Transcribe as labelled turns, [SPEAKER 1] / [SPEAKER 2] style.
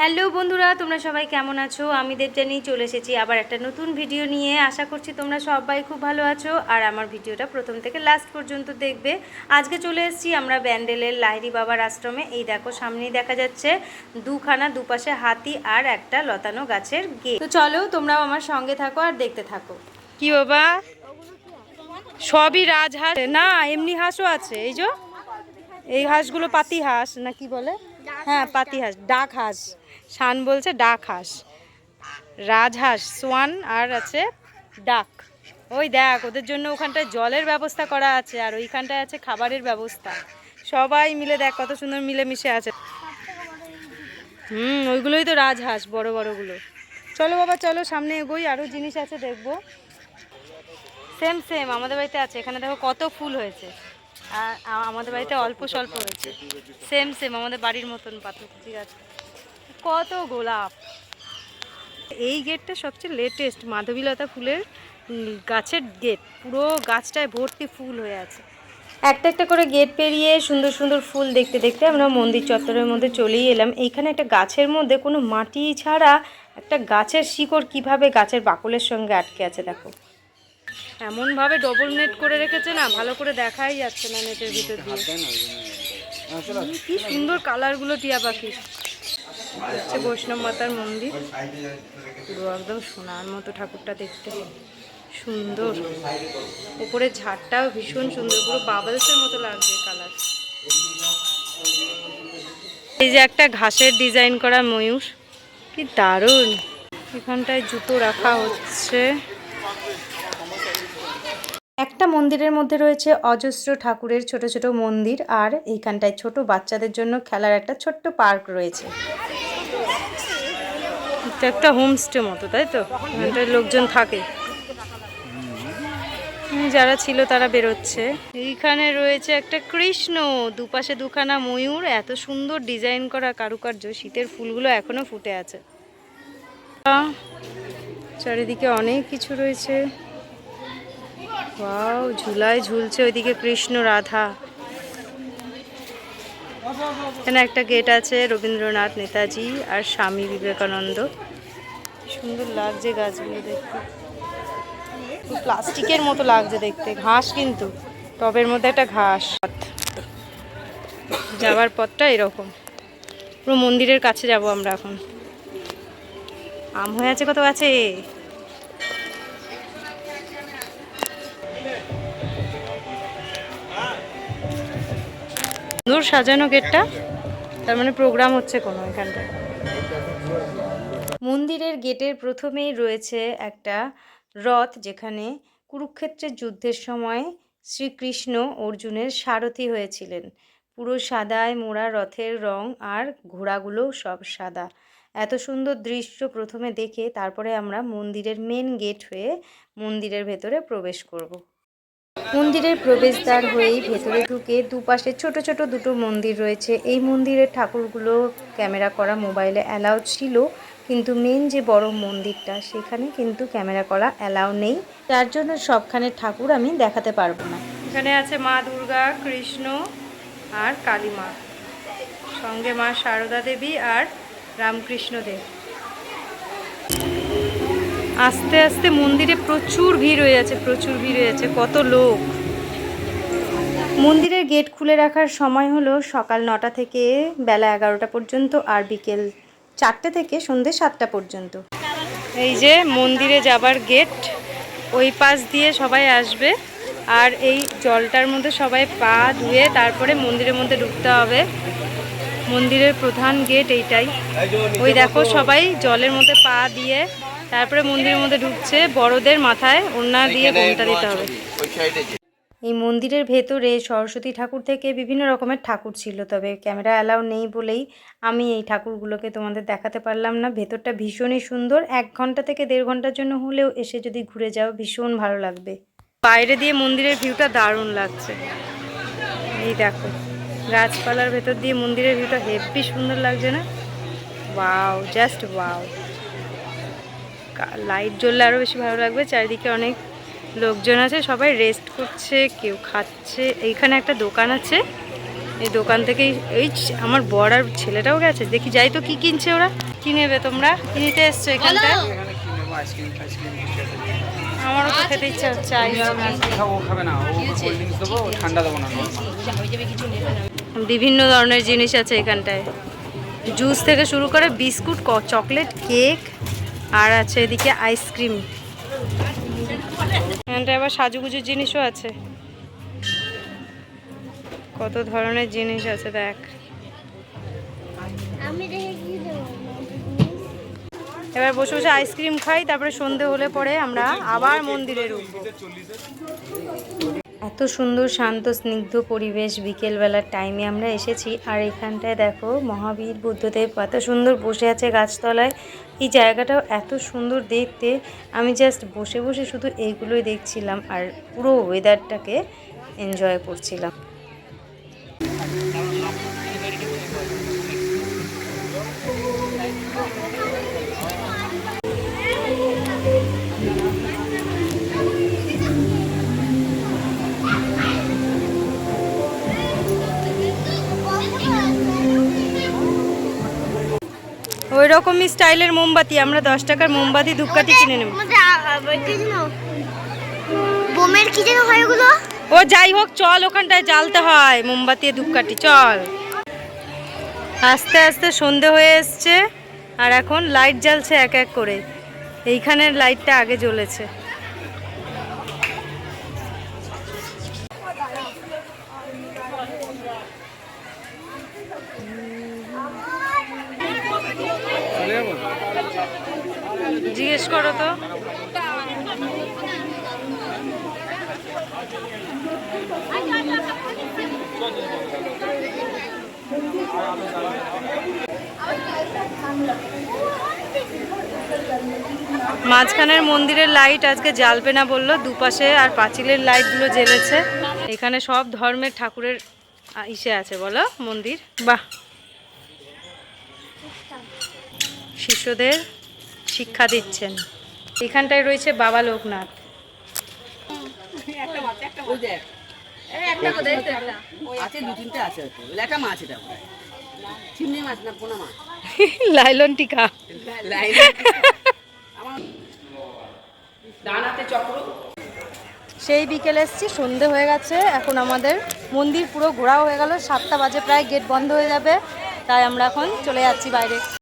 [SPEAKER 1] Hello বন্ধুরা, তোমরা সবাই কেমন আছো? আমি দেবজানি চলে এসেছি আবার একটা নতুন ভিডিও নিয়ে। আশা করছি তোমরা সবাই খুব ভালো আছো আর আমার ভিডিওটা প্রথম থেকে লাস্ট পর্যন্ত দেখবে। আজকে চলে এসেছি আমরা ব্যান্ডেলের লাহিরি বাবার আশ্রমে। এই দেখো, সামনেই দেখা যাচ্ছে দুখানা দুপাশে হাতি আর একটা লতানো গাছের গে তো চলো, তোমরাও আমার সঙ্গে থাকো আর দেখতে থাকো। কি বাবা? সবই রাজহাঁস। না, এমনি হাঁসও আছে। এই যে, এই হাঁসগুলো পাতি হাঁস, না কি বলে? হ্যাঁ পাতি হাঁস ডাক হাঁস শান বলছে ডাক হাঁস রাজহাঁস, সোয়ান, আর আছে ডাক। ওই দেখ, ওদের জন্য ওখানটায় জলের ব্যবস্থা করা আছে, আর ওইখানটায় আছে খাবারের ব্যবস্থা। সবাই মিলে দেখ, কত সুন্দর মিলেমিশে আছে। হুম, ওইগুলোই তো রাজহাঁস, বড় বড়গুলো। চলো বাবা, চলো, সামনে এগোই, আরও জিনিস আছে দেখব। সেম সেম আমাদের বাড়িতে আছে। এখানে দেখো কত ফুল হয়েছে। আমাদের বাড়িতে অল্প স্বল্প হয়েছে। সেম সেম আমাদের বাড়ির মতন পাথর ঠিক আছে কত গোলাপ। এই গেটটা সবচেয়ে লেটেস্ট মাধবীলতা ফুলের গাছের গেট। পুরো গাছটায় ভর্তি ফুল হয়ে আছে। একটা একটা করে গেট পেরিয়ে সুন্দর সুন্দর ফুল দেখতে দেখতে আমরা মন্দির চত্বরের মধ্যে চলেই এলাম। এইখানে একটা গাছের মধ্যে কোনো মাটি ছাড়া একটা গাছের শিকড় কীভাবে গাছের বাকলের সঙ্গে আটকে আছে দেখো। এমনভাবে ডবল নেট করে রেখেছে না, ভালো করে দেখাই যাচ্ছে না নেটের ভিতর দিয়ে। কি সুন্দর কালারগুলো টিয়া পাখির হচ্ছে বৈষ্ণব মাতার মন্দির। পুরো একদম সোনার মতো ঠাকুরটা দেখতে। সুন্দর। উপরে ঝাড়টাও ভীষণ সুন্দর, পুরো বাবলসের মতো লাগছে কালার। এই যে একটা ঘাসের ডিজাইন করা ময়ূর, কি দারুণ। এখানটায় জুতো রাখা হচ্ছে। একটা মন্দিরের মধ্যে রয়েছে অজস্র ঠাকুরের ছোট ছোট মন্দির আর এইখানটায় ছোট বাচ্চাদের জন্য খেলার একটা ছোট্ট পার্ক রয়েছে। এটা একটা হোমস্টে মতো, তাই তো? লোকজন থাকে। যারা ছিল তারা বেরোচ্ছে। এইখানে রয়েছে একটা কৃষ্ণ, দুপাশে দুখানা ময়ূর, এত সুন্দর ডিজাইন করা কারুকার্য, শীতের ফুলগুলো এখনও ফুটে আছে। চারিদিকে অনেক কিছু রয়েছে। ওয়াও ঝুলায় ঝুলছে ওইদিকে কৃষ্ণ রাধা। এখানে একটা গেট আছে, রবীন্দ্রনাথ নেতাজি আর স্বামী বিবেকানন্দ। সুন্দর লাগছে গাছগুলো দেখতে। প্লাস্টিকের মতো লাগছে দেখতে, ঘাস কিন্তু, টবের মধ্যে একটা ঘাস। যাওয়ার পথটা এরকম। পুরো মন্দিরের কাছে যাব আমরা এখন। আম হয়ে আছে কত আছে সুন্দর সাজানো গেটটা, তার মানে প্রোগ্রাম হচ্ছে কোনো এখানটায়। মন্দিরের গেটের প্রথমেই রয়েছে একটা রথ যেখানে কুরুক্ষেত্রের যুদ্ধের সময় শ্রীকৃষ্ণ অর্জুনের সারথি হয়েছিলেন। পুরো সাদায় মোড়া রথের রং আর ঘোড়াগুলোও সব সাদা। এত সুন্দর দৃশ্য প্রথমে দেখে তারপরে আমরা মন্দিরের মেন গেট হয়ে মন্দিরের ভেতরে প্রবেশ করব। মন্দিরের প্রবেশদ্বার হয়েই ভেতরে ঢুকে দুপাশে ছোট ছোট দুটো মন্দির রয়েছে। এই মন্দিরের ঠাকুরগুলো ক্যামেরা করা মোবাইলে অ্যালাউ ছিল, কিন্তু মেন যে বড় মন্দিরটা, সেখানে কিন্তু ক্যামেরা করা অ্যালাউ নেই। যার জন্য সবখানে ঠাকুর আমি দেখাতে পারব না। এখানে আছে মা দুর্গা, কৃষ্ণ আর কালী মা। সঙ্গে মা সারদা দেবী আর রামকৃষ্ণ দেব। আস্তে আস্তে মন্দিরে প্রচুর ভিড় হয়ে আছে প্রচুর ভিড় হয়ে আছে কত লোক। মন্দিরের গেট খুলে রাখার সময় হলো সকাল নটা থেকে বেলা এগারোটা পর্যন্ত আর বিকেল চারটে থেকে সন্ধ্যে সাতটা পর্যন্ত। এই যে মন্দিরে যাবার গেট, ওই পাশ দিয়ে সবাই আসবে আর এই জলটার মধ্যে সবাই পা ধুয়ে তারপরে মন্দিরের মধ্যে ঢুকতে হবে। মন্দিরের প্রধান গেট এইটাই। ওই দেখো সবাই জলের মধ্যে পা দিয়ে তারপরে মন্দিরের মধ্যে ঢুকছে বড়দের মাথায় ওড়না দিয়ে ঘোমটা দিতে হবে? এই মন্দিরের ভেতরে সরস্বতী ঠাকুর থেকে বিভিন্ন রকমের ঠাকুর ছিল তবে ক্যামেরা অ্যালাউ নেই বলেই আমি এই ঠাকুরগুলোকে তোমাদের দেখাতে পারলাম না। ভেতরটা ভীষণই সুন্দর এক ঘণ্টা থেকে দেড় ঘণ্টার জন্য হলেও এসে যদি ঘুরে যাও ভীষণ ভালো লাগবে। বাইরে দিয়ে মন্দিরের ভিউটা দারুণ লাগছে। এই দেখো গাছপালার ভেতর দিয়ে মন্দিরের ভিউটা হেভি সুন্দর লাগছে না? ওয়াও জাস্ট ওয়াও লাইট জ্বললে আরও বেশি ভালো লাগবে। চারিদিকে অনেক লোকজন আছে সবাই রেস্ট করছে কেউ খাচ্ছে। এইখানে একটা দোকান আছে। এই দোকান থেকেই এই আমার বর আর ছেলেটাও গেছে। দেখি যাই তো কি কিনছে ওরা। কি নেবে তোমরা? কিনতে এসছো এখানটায়? আমারও তো খেতে ইচ্ছা হচ্ছে। বিভিন্ন ধরনের জিনিস আছে এখানটায়। জুস থেকে শুরু করে বিস্কুট চকলেট কেক আর আছে এদিকে আইসক্রিম এখানটায় আবার সাজুগুজুর জিনিসও আছে। কত ধরনের জিনিস আছে দেখ। এবার বসে বসে আইসক্রিম খাই তারপরে সন্ধে হলে পরে আমরা আবার মন্দিরে উঠবো এত সুন্দর, শান্ত, স্নিগ্ধ পরিবেশ বিকেলবেলার টাইমে আমরা এসেছি। আর এখানটায় দেখো, মহাবীর বুদ্ধদেব, এত সুন্দর বসে আছে গাছতলায়। এই জায়গাটাও এত সুন্দর দেখতে। আমি জাস্ট বসে বসে শুধু এইগুলোই দেখছিলাম আর পুরো ওয়েদারটাকে এনজয় করছিলাম। ওই রকমই স্টাইলের মোমবাতি আমরা দশ টাকার মোমবাতি ধূপকাঠি কিনে নেব।
[SPEAKER 2] বোমের কি যেন হয় ওগুলো?
[SPEAKER 1] ও যাই হোক চল ওখানটায় জ্বালতে হয় মোমবাতি ধূপকাঠি চল। আস্তে আস্তে সন্ধে হয়ে এসছে আর এখন লাইট জ্বলছে এক এক করে। এইখানের লাইটটা আগে জ্বলেছে। জিজ্ঞেস করো তো। মাঝখানের মন্দিরের লাইট আজকে জ্বালবে না বলল, দুপাশে আর পাঁচিলের লাইটগুলো জ্বেলেছে। এখানে সব ধর্মের ঠাকুরের ইসে আছে, বলো, মন্দির? বাহ। শিষ্যদের শিক্ষা দিচ্ছেন। এখানটায় রয়েছে বাবা লোকনাথ। লাইলন টিকা সেই বিকেল এসছি, সন্ধে হয়ে গেছে, এখন আমাদের মন্দির পুরো ঘোরাও হয়ে গেল, সাতটা বাজে, প্রায় গেট বন্ধ হয়ে যাবে, তাই আমরা এখন চলে যাচ্ছি বাইরে।